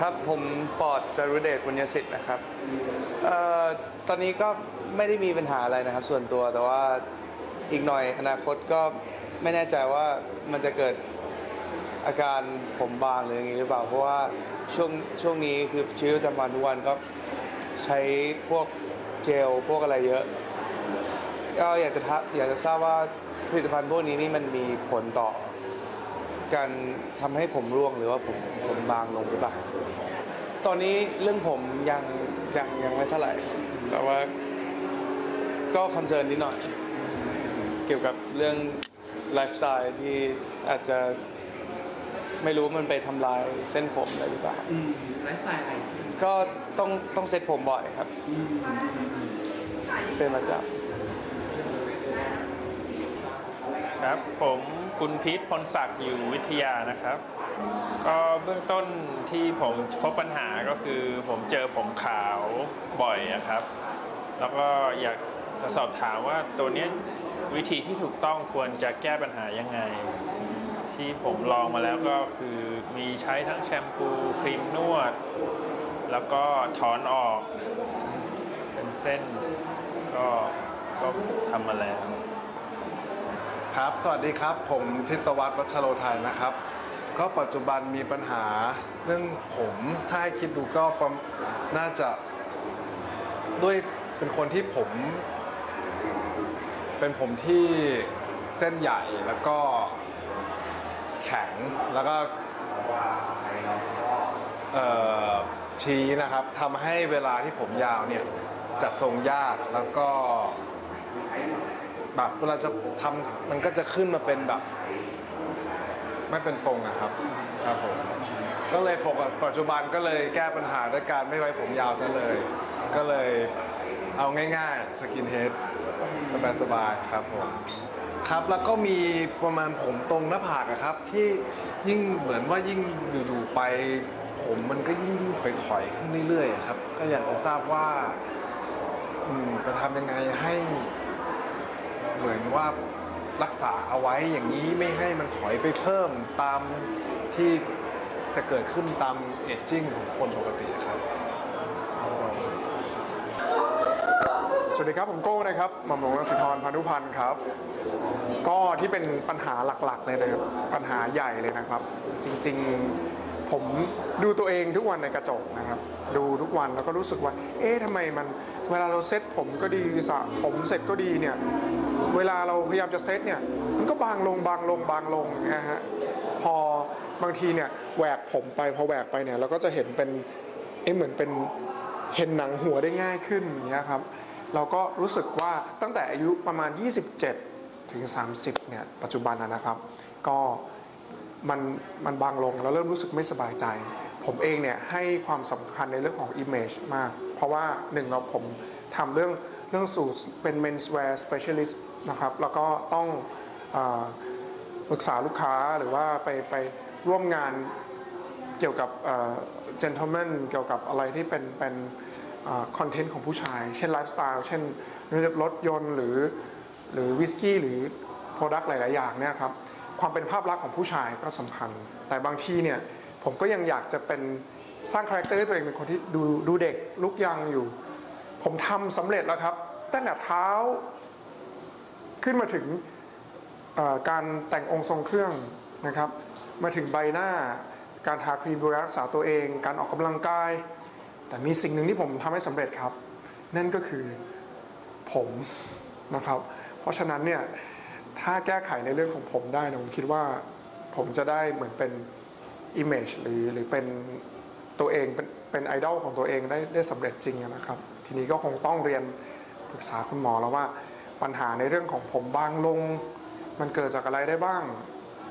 ครับผมฟอร์ดจารุเดชบุญยสิทธิ์นะครับเอ่อตอนนี้ก็ไม่ได้มีปัญหาอะไรนะครับ ส่วนตัวแต่ว่าอีกหน่อยอนาคตก็ไม่แน่ใจว่ามันจะเกิดอาการผมบางหรืออย่างนี้หรือเปล่า เพราะว่าช่วงช่วงนี้คือชีวิตประจำวันทุกวันก็ใช้พวกเจลพวกอะไรเยอะก็อยากจะทักอยากจะทราบว่าผลิตภัณฑ์พวกนี้นี่มันมีผลต่อ การทำให้ผมร่วงหรือว่าผมผมบางลงหรือเปล่า ตอนนี้เรื่องผมยังยังยังไม่เท่าไหร่แต่ว่าก็คอนเซิร์นนิดหน่อย เกี่ยวกับเรื่องไลฟ์สไตล์ที่อาจจะไม่รู้มันไปทำลายเส้นผมอะไรหรือเปล่าอืมไลฟ์สไตล์อะไร ก็ต้องต้องเซ็ตผมบ่อยครับอืมเป็นประจ ครับ ผมคุณพีทพลศักดิ์อยู่วิทยานะครับ ก็เบื้องต้นที่ผมพบปัญหาก็คือ ผมเจอผมขาวบ่อยนะครับ แล้วก็อยากจะสอบถามว่าตัวนี้วิธีที่ถูกต้องควรจะแก้ปัญหายังไง ที่ผมลองมาแล้วก็คือมีใช้ทั้งแชมพูครีมนวด แล้วก็ถอนออก เป็นเส้นก็ก็ทำมาแล้ว ครับ สวัสดีครับ ผมทิตวัฒน์วัชโรไทยนะครับ ก็ปัจจุบันมีปัญหาเรื่องผมถ้าให้คิดดูก็ประมน่าจะด้วยเป็นคนที่ผม เป็นผมที่เส้นใหญ่แล้วก็แข็งแล้วก็เอ่อชี้นะครับทำให้เวลาที่ผมยาวเนี่ยจัดทรงยากแล้วก็ แบบเวลาจะทำมันก็จะขึ้นมาเป็นแบบ ไม่เป็นทรงอะครับครับผมก็เลยปกติปัจจุบันก็เลยแก้ปัญหาด้วยการไม่ไว้ผมยาวซะเลย ก็เลยเอาง่ายๆสกินเฮดสบายๆครับผม ครับแล้วก็มีประมาณผมตรงหน้าผากอะครับ ที่ยิ่งเหมือนว่ายิ่งอยู่ๆไป ผมมันก็ยิ่งยิ่งถอยๆขึ้นเรื่อยๆครับ ก็อยากจะทราบว่า อืมจะทำยังไงให้ เหมือนว่ารักษาเอาไว้อย่างนี้ไม่ให้มันถอยไปเพิ่มตามที่จะเกิดขึ้นตามเอจจิ้งของคนปกติครับ สวัสดีครับ ผมโก้นะครับหม่อมหลวงรังสิธรพานุพันธ์ครับ ก็ที่เป็นปัญหาหลักๆเลยนะครับ ปัญหาใหญ่เลยนะครับ จริงๆผมดูตัวเองทุกวันในกระจกนะครับ ดูทุกวันแล้วก็รู้สึกว่า เอ๊ะทำไมมันเวลาเราเซ็ตผมก็ดีสระผมเสร็จก็ดีเนี่ย เวลาเราพยายามจะเซตเนี่ยมันก็บางลงบางลงบางลงนะฮะพอบางทีเนี่ยแหวกผมไปพอแหวกไปเนี่ยเราก็จะเห็นเป็นเอ๊ะเหมือนเป็นเห็นหนังหัวได้ง่ายขึ้นเงี้ยครับ เราก็รู้สึกว่าตั้งแต่อายุประมาณ 27 ถึง 30 เนี่ยปัจจุบันนะนะครับ ก็มันมันบางลงแล้วเริ่มรู้สึกไม่สบายใจ ผมเองเนี่ยให้ความสำคัญในเรื่องของ image มาก เพราะว่าหนึ่งเราผมทำเรื่องเรื่องสูตรเป็น menswear specialist นะครับ แล้วก็ต้องปรึกษาลูกค้าหรือว่าไปไปร่วมงานเกี่ยวกับเจนท l e แมนเกี่ยวกับอะไรที่เป็นเป็นคอนเทนต์ของผู้ชาย เช่นไลฟ์สไตล์เช่นรถยนต์หรือหรือวิสกี้หรือโปรดักต์หลาย ๆ อย่างเนี่ยครับความเป็นภาพลักษณ์ของผู้ชายก็สำคัญ แต่บางทีเนี่ยผมก็ยังอยากจะเป็นสร้างคาแรคเตอร์ให้ตัวเองเป็นคนที่ดูดูเด็กลุกยังอยู่ ผมทำสำเร็จแล้วครับตั้งแต่เท้า ขึ้นมาถึงการแต่งองค์ทรงเครื่องนะครับ มาถึงใบหน้า การทาครีมดูแลรักษาตัวเอง การออกกำลังกาย แต่มีสิ่งหนึ่งที่ผมทำให้สำเร็จครับ นั่นก็คือผมนะครับ เพราะฉะนั้นเนี่ยถ้าแก้ไขในเรื่องของผมได้นะผมคิดว่าผมจะได้เหมือนเป็น image หรือหรือเป็นตัวเองเป็นเป็นไอดอลของตัวเองได้ได้สำเร็จจริงนะครับ ทีนี้ก็คงต้องเรียนปรึกษาคุณหมอแล้วว่า ปัญหาในเรื่องของผมบางลง มันเกิดจากอะไรได้บ้าง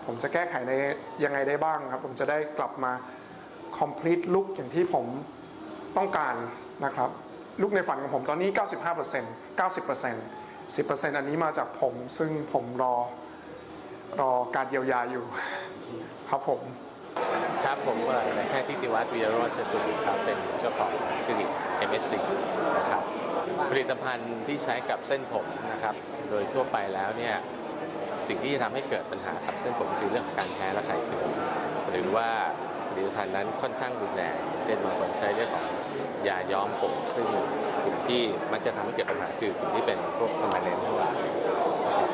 ผมจะแก้ไขในยังไงได้บ้างครับ ผมจะได้กลับมา complete look อย่างที่ผมต้องการนะครับลุกในฝันของผมตอนนี้ 95% 90% 10%อันนี้มาจากผม ซึ่งผมรอรอการเยียวยาอยู่ ครับผม ครับผมอ่อนายแพทย์ทิติวัฒน์วิโรจน์สกุลครับ เป็นเจ้าของคลินิก MSC นะครับ ลิตภัณฑ์ที่ใช้กับเส้นผมนะครับ โดยทั่วไปแล้วเนี่ยสิ่งที่จะทำให้เกิดปัญหากับเส้นผมคือเรื่องของการแพ้ระคายเคืองหรือว่าผลิตภัณฑ์นั้นค่อนข้างรุนแรงเช่นบางคนใช้เรื่องของยาย้อมผม ซึ่งกลุ่มที่มันจะทำให้เกิดปัญหาคือกลุ่มที่เป็นพวก permanent ทั้งหลาย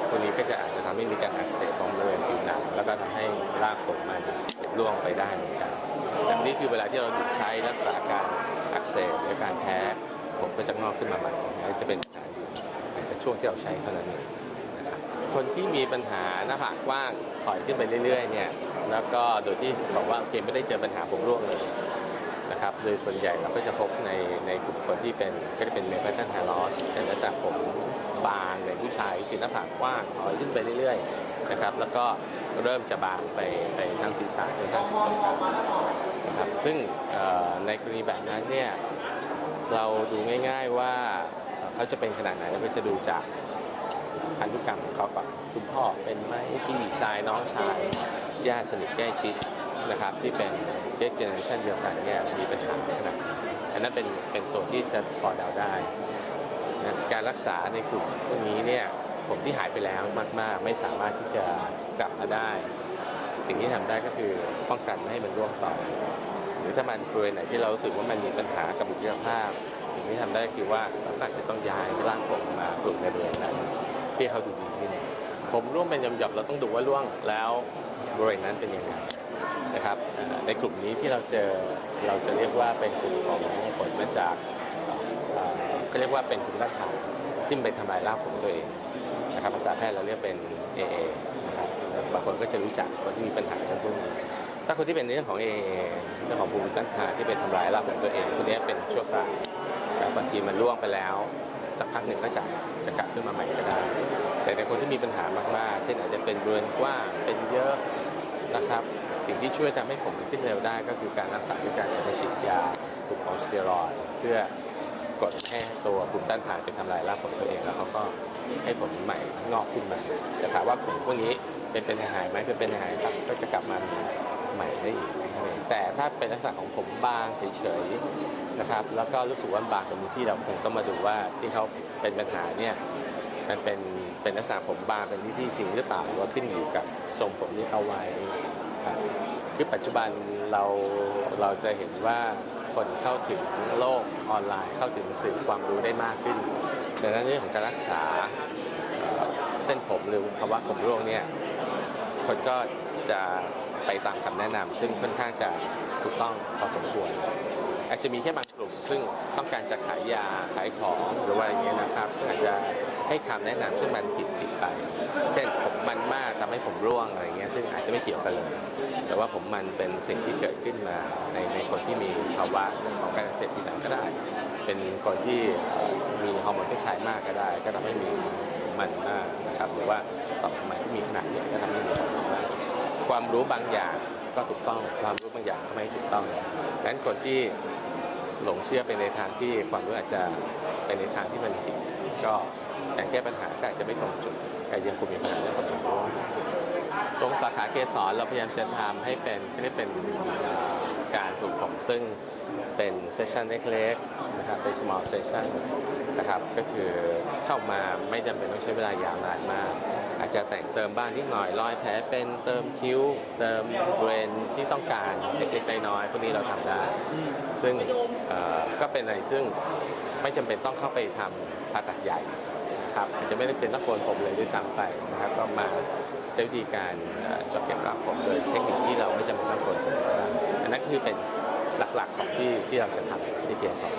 พวกนี้ก็จะอาจจะทำให้มีการอักเสบของบริเวณผิวหนังแล้วก็ทำให้รากผมมันร่วงไปได้เหมือนกันแต่นี้คือเวลาที่เราหยุดใช้รักษาการอักเสบหรือการแพ้ ผมก็จะงอกขึ้นมาใหม่และจะเป็นปัญหาอยู่หลังจากช่วงที่เราใช้เท่านั้นเองนะครับคนที่มีปัญหาหน้าผากกว้างถอยขึ้นไปเรื่อยๆเนี่ยแล้วก็โดยที่บอกว่าโอเคไม่ได้เจอปัญหาผมร่วงเลยนะครับโดยส่วนใหญ่เราก็จะพบในในกลุ่มคนที่เป็นก็จะเป็นเมล a ท t น r ฮ l ลอสเป็นลักษณะผมบางในผู้ชายคือหน้าผากกว้างถอยขึ้นไปเรื่อยๆนะครับแล้วก็เริ่มจะบางไปไปทั้งศีรษะจนทั้งตรงกลางนะครับซึ่งในกรณีแบบนั้นเนี่ย เราดูง่ายๆว่าเขาจะเป็นขนาดไหนเราก็จะดูจากพันธุกรรมของเขาก่อนคุณพ่อเป็นไหมพี่ชายน้องชายญาติสนิทใกล้ชิดนะครับที่เป็นเจเจเนอเรชันเดียวกันเนี่ยมีปัญหาขนาดนอันนั้นเป็นเป็นตัวที่จะพอเดาได้นะการรักษาในกลุ่มพวกนี้เนี่ยผมที่หายไปแล้วมาก ๆ ไม่สามารถที่จะกลับมาได้สิ่งที่ทำได้ก็คือป้องกันไม่ให้มันร่วงต่อ ถ้ามันบริเวณไหนที่เรารู้สึกว่ามันมีปัญหากับบุคลิกภาพสิ่งที่ทำได้คือว่าเราก็อาจจะต้องย้ายร่างผมมาปลูกในบริเวณนั้นเพื่อให้เขาดูดีขึ้นผมร่วงเป็นหย่อมๆเราต้องดูว่าร่วงแล้วบริเวณนั้นเป็นยังไงนะครับในกลุ่มนี้ที่เราเจอเราจะเรียกว่าเป็นกลุ่มของผลมาจากเอ่อก็เรียกว่าเป็นกลุ่มต้านทานที่มันไปทำลายรากผมตัวเองนะครับภาษาแพทย์เราเรียกเป็น AA นะครับบางคนก็จะรู้จักคนที่มีปัญหาเรื่องพวกนี้ ถ้าคนที่เป็นเรื่องของ AA เรื่องของภูมิต้านทานที่เป็นทำลายรากผมตัวเองพวกนี้เป็นชั่วคราวแต่บางทีมันล่วงไปแล้ว สักพักหนึ่งก็จะจะกลับขึ้นมาใหม่ก็ได้ แต่ในคนที่มีปัญหามากๆ เช่นอาจจะเป็นบริเวณกว้างเป็นเยอะนะครับ สิ่งที่ช่วยทำให้ผมขึ้นเร็วได้ ก็คือการรักษาด้วยการฉีดยากลุ่มของสเตียรอยด์เพื่อกดให้ตัวภูมิต้านทานเป็นทำลายรากผมตัวเองแล้วเขาก็ให้ผมใหม่งอกขึ้นมาจะถามว่าผมพวกนี้เป็นเป็นหายไหมเป็นเป็นหายครับก็จะกลับมามี ใหม่ได้อีกแต่ถ้าเป็นลักษณะของผมบางเฉยๆนะครับแล้วก็รู้สึกว่าบางตรงนี้ที่เราคงต้องมาดูว่าที่เขาเป็นปัญหาเนี่ยมันเป็นเป็นลักษณะผมบางเป็นที่ที่จริงหรือเปล่าหรือว่าขึ้นอยู่กับทรงผมที่เขาไว้ครับคือปัจจุบันเราเราจะเห็นว่าคนเข้าถึงโลกออนไลน์ เข้าถึงสื่อความรู้ได้มากขึ้นดังนั้นเรื่องของการรักษาเอ่อเส้นผมหรือภาวะผมร่วงเนี่ยคนก็ จะไปตามคำแนะนำซึ่งค่อนข้างจะถูกต้องพอสมควร อาจจะมีแค่บางกลุ่ม ซึ่งต้องการจะขายยาขายของหรือว่าอย่างเงี้ยนะครับซึ่งอาจจะให้คำแนะนำซึ่งมันผิดผิดไป เช่นผมมันมากทำให้ผมร่วงอะไรเงี้ยซึ่งอาจจะไม่เกี่ยวกันเลย แต่ว่าผมมันเป็นสิ่งที่เกิดขึ้นมาในในคนที่มีภาวะของการเสบผิวหนังก็ได้ เป็นคนที่มีฮอร์โมนเพศชายมากก็ได้ ก็ทำให้มีมันมากนะครับหรือว่าต่อมไมที่มีขนาดใหญ่ก็ทำให้มีมันมาก ความรู้บางอย่างก็ถูกต้อง ความรู้บางอย่างก็ไม่ถูกต้องดังนั้นคนที่หลงเชื่อไปในทางที่ความรู้อาจจะไปในทางที่มันผิดก็การแก้ปัญหาก็อาจจะไม่ตรงจุดแต่ยังคงมีปัญหาเรื่องความรู้ตรงสาขาเกสรเราพยายามจะทำให้เป็นให้เป็น การปลูกผมซึ่งเป็นเซสชันเล็กๆนะครับเป็น small session นะครับก็คือเข้ามาไม่จำเป็นต้องใช้เวลายาวนานมาก อาจจะแต่งเติมบ้างนิดหน่อยรอยแผลเป็นเติมคิ้ว เติมบริเวณที่ต้องการเล็กๆน้อยๆพวกนี้เราทำได้ ซึ่งก็เป็นอะไรซึ่งไม่จำเป็นต้องเข้าไปทำผ่าตัดใหญ่นะครับอาจจะไม่ได้เป็นนักโกนผมเลยด้วยซ้ำไปนะครับก็มาใช้วิธีการจาะเก็บรากผมโดยเทคนิคที่เราไม่จำเป็นต้องโกนผมก็ได้ อันนั้นคือเป็นหลักๆของที่ที่เราจะทำที่เกียร์สอง